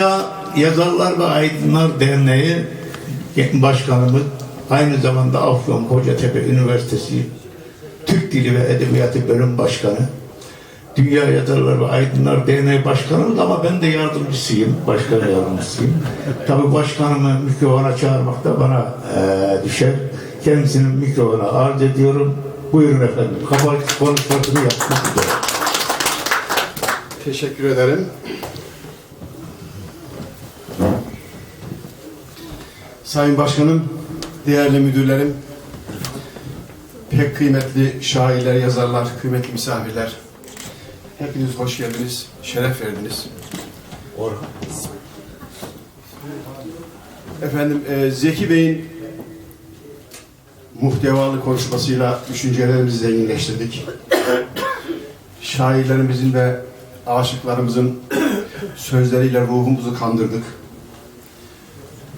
Ya Yazarlar ve Aydınlar Derneği Başkanımız aynı zamanda Afyon Kocatepe Üniversitesi Türk Dili ve Edebiyatı Bölüm Başkanı. Dünya Yazarlar ve Aydınlar Derneği Başkanımız ama ben de yardımcısıyım, başkan yardımcısıyım. Tabii başkanımı mikrofona çağırmak da bana eee, düşer. Kendisinin mikrofona arz ediyorum. Buyurun efendim, kabahat konuşmasını yapmak üzere. Teşekkür ederim. Sayın Başkanım, değerli müdürlerim, pek kıymetli şairler, yazarlar, kıymetli misafirler, hepiniz hoş geldiniz, şeref verdiniz. Efendim, e, Zeki Bey'in muhtevalı konuşmasıyla düşüncelerimizi zenginleştirdik. Şairlerimizin ve aşıklarımızın sözleriyle ruhumuzu kandırdık.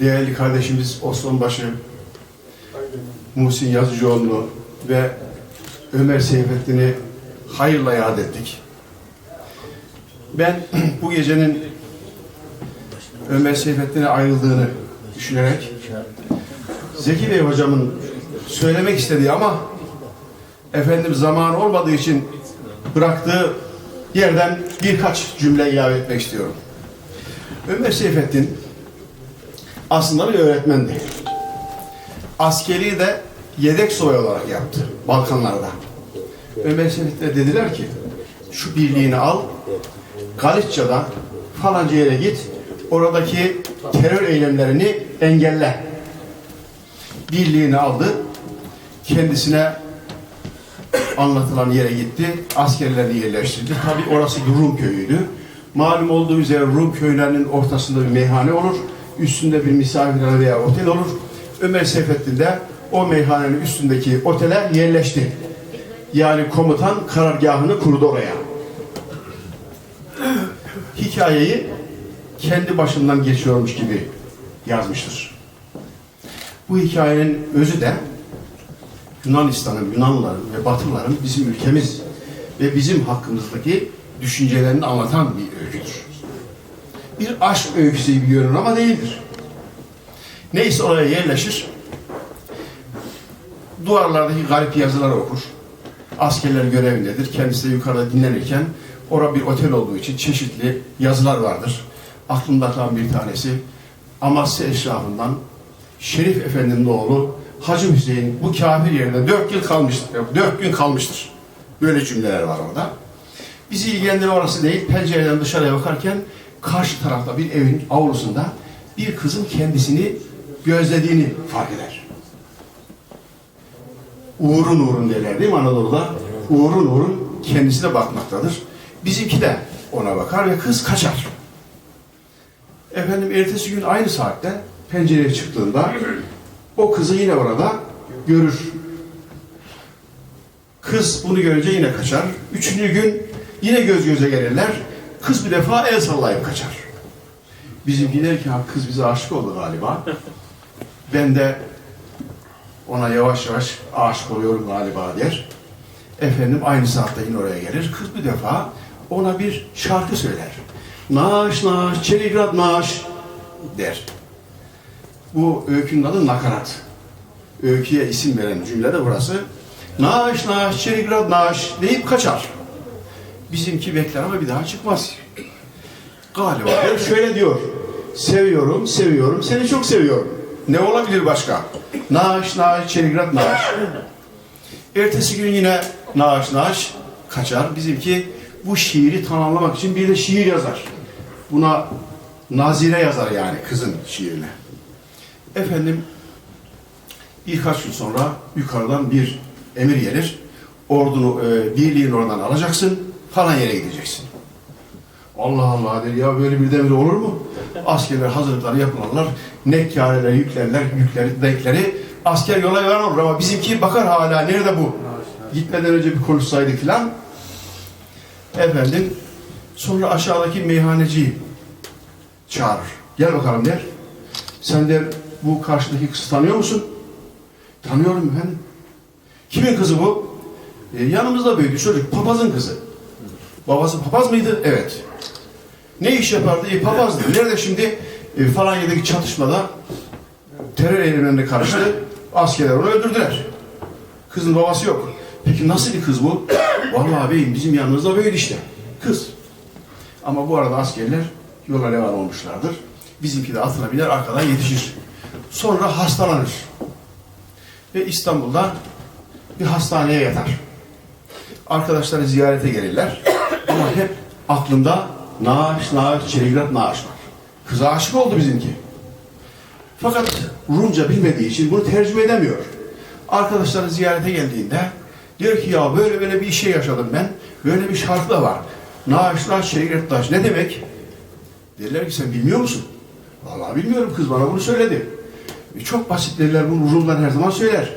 Değerli kardeşimiz Osmanbaşı, Muhsin Yazıcıoğlu'nu ve Ömer Seyfettin'i hayırla yad ettik. Ben bu gecenin Ömer Seyfettin'e ayrıldığını düşünerek Zeki Bey hocamın söylemek istediği ama efendim zaman olmadığı için bıraktığı yerden birkaç cümle ilave etmek istiyorum. Ömer Seyfettin aslında bir öğretmendi. Askeri de yedek subay olarak yaptı Balkanlarda. Ömer Seyfettin'e dediler ki şu birliğini al Galicia'da falanca yere git oradaki terör eylemlerini engelle. Birliğini aldı kendisine anlatılan yere gitti. Askerlerini yerleştirdi. Tabi orası Rum köyüydü. Malum olduğu üzere Rum köylerinin ortasında bir meyhane olur. Üstünde bir misafirhane veya otel olur. Ömer Seyfettin de o meyhanenin üstündeki otele yerleşti. Yani komutan karargahını kurdu oraya. Hikayeyi kendi başından geçiyormuş gibi yazmıştır. Bu hikayenin özü de Yunanistan'ın, Yunanlıların ve Batılıların bizim ülkemiz ve bizim hakkımızdaki düşüncelerini anlatan bir öyküdür. Bir aşk öyküsü gibi görünür ama değildir. Neyse oraya yerleşir, duvarlardaki garip yazıları okur. Askerler görevindedir. Kendisi de yukarıda dinlenirken orada bir otel olduğu için çeşitli yazılar vardır. Aklımda kalan bir tanesi Amasya eşrafından Şerif Efendi'nin oğlu Hacı Hüseyin bu kafir yerinde dört yıl kalmıştır. Dört gün kalmıştır. Böyle cümleler var orada. Bizi ilgilendiren orası değil. Pencereden dışarıya bakarken karşı tarafta bir evin avlusunda bir kızın kendisini gözlediğini fark eder. Uğurun uğrun derler değil mi Anadolu'da? Uğurun uğrun kendisine bakmaktadır. Bizimki de ona bakar ve kız kaçar. Efendim ertesi gün aynı saatte pencereye çıktığında o kızı yine orada görür. Kız bunu görünce yine kaçar. Üçüncü gün yine göz göze gelirler. Kız bir defa el sallayıp kaçar. Ki "Ha, kız bize aşık oldu galiba. Ben de ona yavaş yavaş aşık oluyorum galiba der. Efendim aynı saatte yine oraya gelir. Kız bir defa ona bir şarkı söyler. Naş naş çeligrad naş der. Bu öykünün adı nakarat. Öyküye isim veren cümle de burası. Naş naş çeligrad naş deyip kaçar. Bizimki bekler ama bir daha çıkmaz. Galiba şöyle diyor. Seviyorum, seviyorum, seni çok seviyorum. Ne olabilir başka? Naş naş çeligrad naş. Ertesi gün yine naş naş kaçar. Bizimki bu şiiri tamamlamak için bir de şiir yazar. Buna nazire yazar yani kızın şiirine. Efendim birkaç gün sonra yukarıdan bir emir gelir. Ordunu, e, birliğin oradan alacaksın, falan yere gideceksin. Allah Allah der ya böyle bir demir olur mu? Askerler hazırlıkları yaparlar. Nekkareler yüklerler, yükleri, denkleri. Asker yola veren olur ama bizimki bakar hala nerede bu? Gitmeden önce bir konuşsaydık filan. Efendim sonra aşağıdaki meyhaneciyi çağırır. Gel bakalım der. Sen der bu karşıdaki kızı tanıyor musun? Tanıyorum efendim. Kimin kızı bu? "E, yanımızda büyüdü çocuk. Papazın kızı. Babası papaz mıydı? Evet. Ne iş yapardı? E, papazdı. Nerede şimdi e, Falanya'daki çatışmada terör eylemlerine karıştı. Askerler onu öldürdüler. Kızın babası yok. Peki nasıl bir kız bu? Vallahi beyim bizim yanımızda böyle işte. Kız. Ama bu arada askerler yola devam olmuşlardır. Bizimki de atına biner arkadan yetişir. Sonra hastalanır. Ve İstanbul'da bir hastaneye yatar. Arkadaşları ziyarete gelirler. Ama hep aklında naaş, naaş, çeligrat naaş var. Kıza aşık oldu bizimki. Fakat Rumca bilmediği için bunu tercüme edemiyor. Arkadaşları ziyarete geldiğinde diyor ki ya böyle böyle bir şey yaşadım ben. Böyle bir şarkı da var. Naaş, naaş, çeligrat naaş. Ne demek? Dediler ki sen bilmiyor musun? Vallahi bilmiyorum kız bana bunu söyledi. E, çok basit dediler bunu Rumlar her zaman söyler.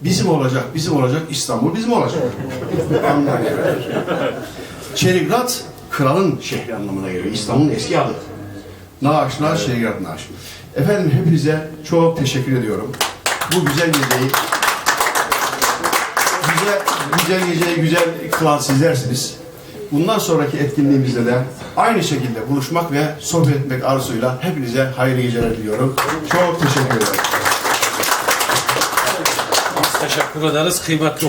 Bizim olacak, bizim olacak, İstanbul bizim olacak. Anlamına Çerigrad kralın şehri anlamına geliyor. İstanbul'un eski adı. Naaş, Naaş, Çerigrad, Naaş. Efendim hepinize çok teşekkür ediyorum. Bu güzel geceyi güzel, güzel geceyi güzel kılan sizlersiniz. Bundan sonraki etkinliğimizde de aynı şekilde buluşmak ve sohbet etmek arzusuyla hepinize hayırlı geceler diliyorum. Çok teşekkür ederim. Teşekkür ederiz kıymetli